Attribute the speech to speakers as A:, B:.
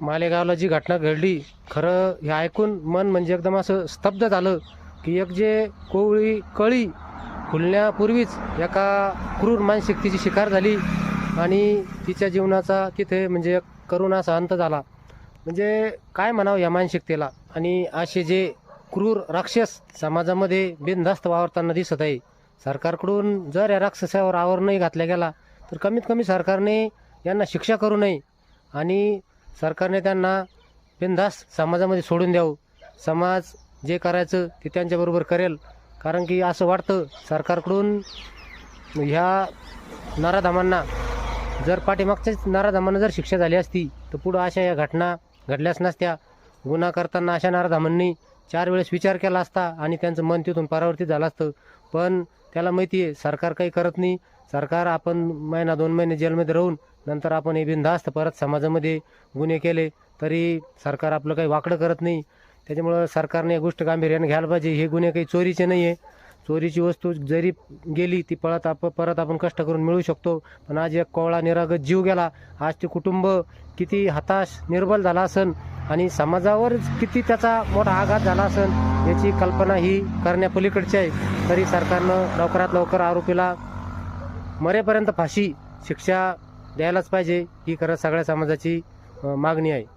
A: मालेगावला जी घटना घडली खरं हे ऐकून मन म्हणजे एकदम असं स्तब्ध झालं की एक जे कोवळी कळी फुलण्यापूर्वीच एका क्रूर मानसिकतेची शिकार झाली आणि तिच्या जीवनाचा तिथे म्हणजे एक असा अंत झाला. म्हणजे काय म्हणावं या मानसिकतेला? आणि असे जे क्रूर राक्षस समाजामध्ये बिनधास्त वावरताना दिसत आहे सरकारकडून जर या राक्षसावर आवर नाही घातला गेला तर कमीत कमी सरकारने यांना शिक्षा करू नये आणि सरकारने त्यांना बिनधास्त समाजामध्ये सोडून द्यावं. समाज जे करायचं ते त्यांच्याबरोबर करेल. कारण की असं वाटतं सरकारकडून ह्या नराधामांना जर पाठीमागच्याच नराधामांना जर शिक्षा झाली असती तर पुढं अशा या घटना घडल्याच नसत्या. गुन्हा करताना अशा नराधामांनी चार वेळेस विचार केला असता आणि त्यांचं मन तिथून परावर्तित झालं असतं. पण त्याला माहिती आहे सरकार काही करत नाही. सरकार आपण महिना दोन महिने जेलमध्ये राहून नंतर आपण हे बिनधास्त परत समाजामध्ये गुन्हे केले तरी सरकार आपलं काही वाकडं करत नाही. त्याच्यामुळं सरकारने या गोष्ट गांभीर्याने घ्यायला पाहिजे. हे गुन्हे काही चोरीचे नाही आहे चोरीची वस्तू जरी गेली ती परत आप परत आपण कष्ट करून मिळू शकतो. पण आज एक कोवळा निरागत जीव गेला. आज ते कुटुंब किती हताश निर्बल झाला असन. आणि समाजावर किती त्याचा मोठा आघात झाला असन याची कल्पना ही करण्यापलीकडची आहे. तरी सरकारनं लवकरात लवकर आरोपीला मरेपर्यंत फाशी शिक्षा द्यायलाच पाहिजे ही खरं सगळ्या समाजाची मागणी आहे.